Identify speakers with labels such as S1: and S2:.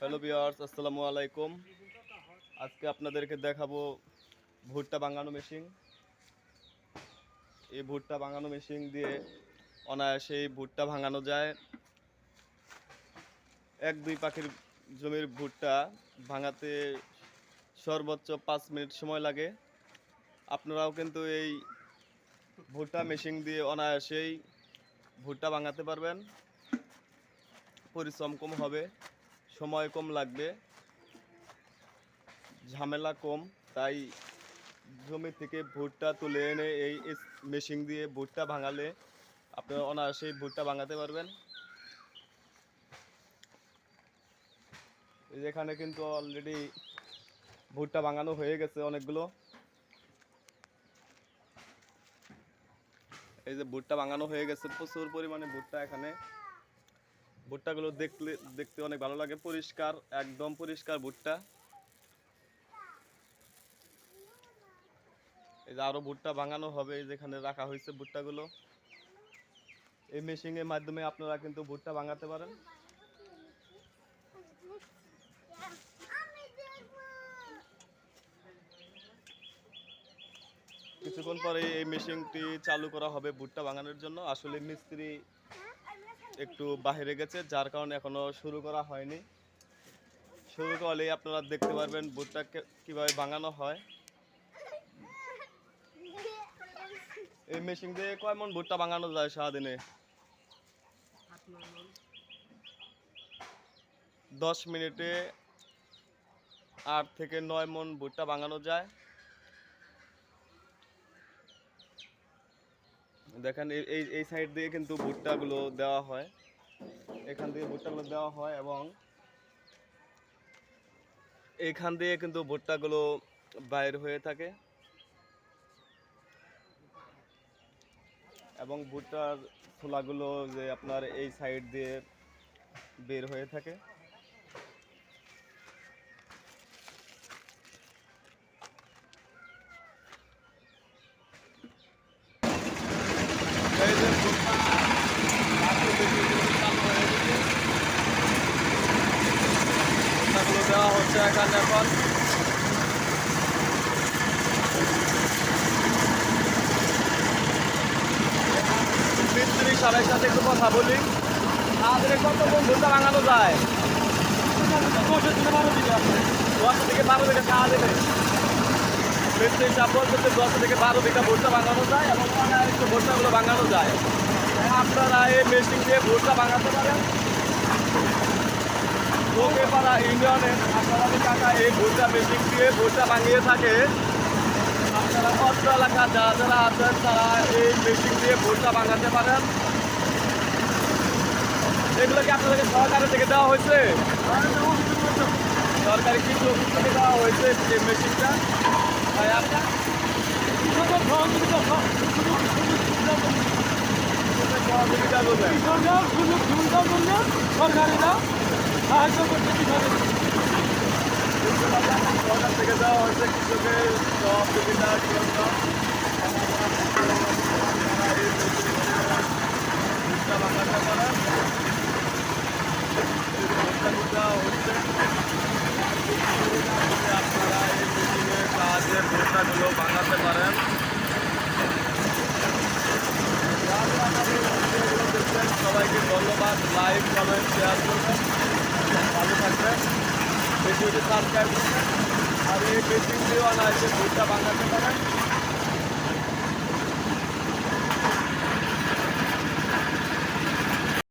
S1: Hello বিয়ার্স আসসালামু আলাইকুম। আজকে আপনাদেরকে দেখাবো ভুট্টা বাঙানো মেশিন। এই ভুট্টা বাঙানো মেশিন দিয়ে অনায়াসেই ভুট্টা ভাঙানো যায়। এক, দুই পাখির জমির ভুট্টা ভাঙাতে সর্বোচ্চ পাঁচ মিনিট সময় লাগে। আপনারাও কিন্তু এই ভুট্টা মেশিন দিয়ে অনায়াসেই ভুট্টা ভাঙাতে পারবেন। পরিশ্রম কম হবে। সময় কম লাগবে, ঝামেলা কম, তাই জমি থেকে ভুট্টা তুলে এনে এই মেশিন দিয়ে ভুট্টা ভাঙালে আপনারা অনায়াসেই ভুট্টা ভাঙাতে পারবেন। এখানে কিন্তু অলরেডি ভুট্টা ভাঙানো হয়ে গেছে অনেকগুলো। এই যে ভুট্টা ভাঙানো হয়ে গেছে, প্রচুর পরিমাণে ভুট্টা এখানে ভুট্টাগুলো দেখলে, দেখতে অনেক ভালো লাগে। পরিষ্কার, একদম পরিষ্কার ভুট্টা। এই যে আরও ভুট্টা ভাঙানো হবে যেখানে রাখা হয়েছে ভুট্টাগুলো। এই মেশিনের মাধ্যমে আপনারা কিন্তু ভুট্টা ভাঙাতে পারেন। কিছুক্ষণ পরে এই মেশিনটি চালু করা হবে ভুট্টা ভাঙানোর জন্য। আসলে মিস্ত্রি একটু বাইরে গেছে, যার কারণে এখনও শুরু করা হয়নি। শুরু করলেই আপনারা দেখতে পারবেন ভুট্টা কে- কীভাবে ভাঙানো হয়। এই মেশিন দিয়ে কয় মন ভুট্টা ভাঙানো যায় সারাদিনে? দশ মিনিটে আট থেকে নয় মন ভুট্টা ভাঙানো যায়। দেখেন, এই- এই সাইড দিয়ে কিন্তু ভুট্টাগুলো দেওয়া হয়। এখান দিয়ে ভুট্টাগুলো দেওয়া হয় এবং এখান দিয়ে কিন্তু ভুট্টাগুলো বাইর হয়ে থাকে। এবং ভুট্টার ছোলাগুলো যে আপনার এই সাইড দিয়ে বের হয়ে থাকে এই যে ভুট্টা রাত্রে বেশি করে চালু হয়ে গেছে। ভুট্টাগুলো হচ্ছে এখানে মিস্ত্রি সবাই সাথে একটু কথা বলি আমাদের কত ভুট্টা ভাঙানো যায় দশ থেকে বারো বিঘা খাওয়া দেবে মিস্ত্রি সাহেব বলছে দশ থেকে বারো বিঘা ভুট্টা ভাঙানো যায় এবং একটু ভুট্টাগুলো ভাঙানো যায় আপনারা এই মেশিন দিয়ে ভুট্টা ভাঙাতে পারেন। লোকেপাড়া ইউনিয়নে আপনারা কাকা এই ভুট্টা মেশিন দিয়ে ভুট্টা ভাঙিয়ে থাকে। আপনারা অত্র এলাকা যারা যারা আছেন, তারা এই মেশিন দিয়ে ভুট্টা ভাঙাতে পারেন। এগুলো কি আপনাদেরকে সরকারের থেকে দেওয়া হয়েছে? সরকারি কিছু অফিস থেকে দেওয়া হয়েছে এই মেশিনটা? ভাই, আপনার? সহযোগিতা করবেন
S2: সরকারিরা সাহায্য কীভাবে
S1: সরকার থেকে দেওয়া হয়েছে কৃষকের সহযোগিতার জন্য আপনারা এই মেশিনের সাহায্যে ভুট্টাগুলো বানাতে পারেন সবাইকে ধন্যবাদ লাইক কমেন্ট শেয়ার করবেন। ভালো থাকবেন। ভিডিওটি সাবস্ক্রাইব করবেন আর এই বেশি দিয়েও আনা আছে ভুট্টা বানাতে পারেন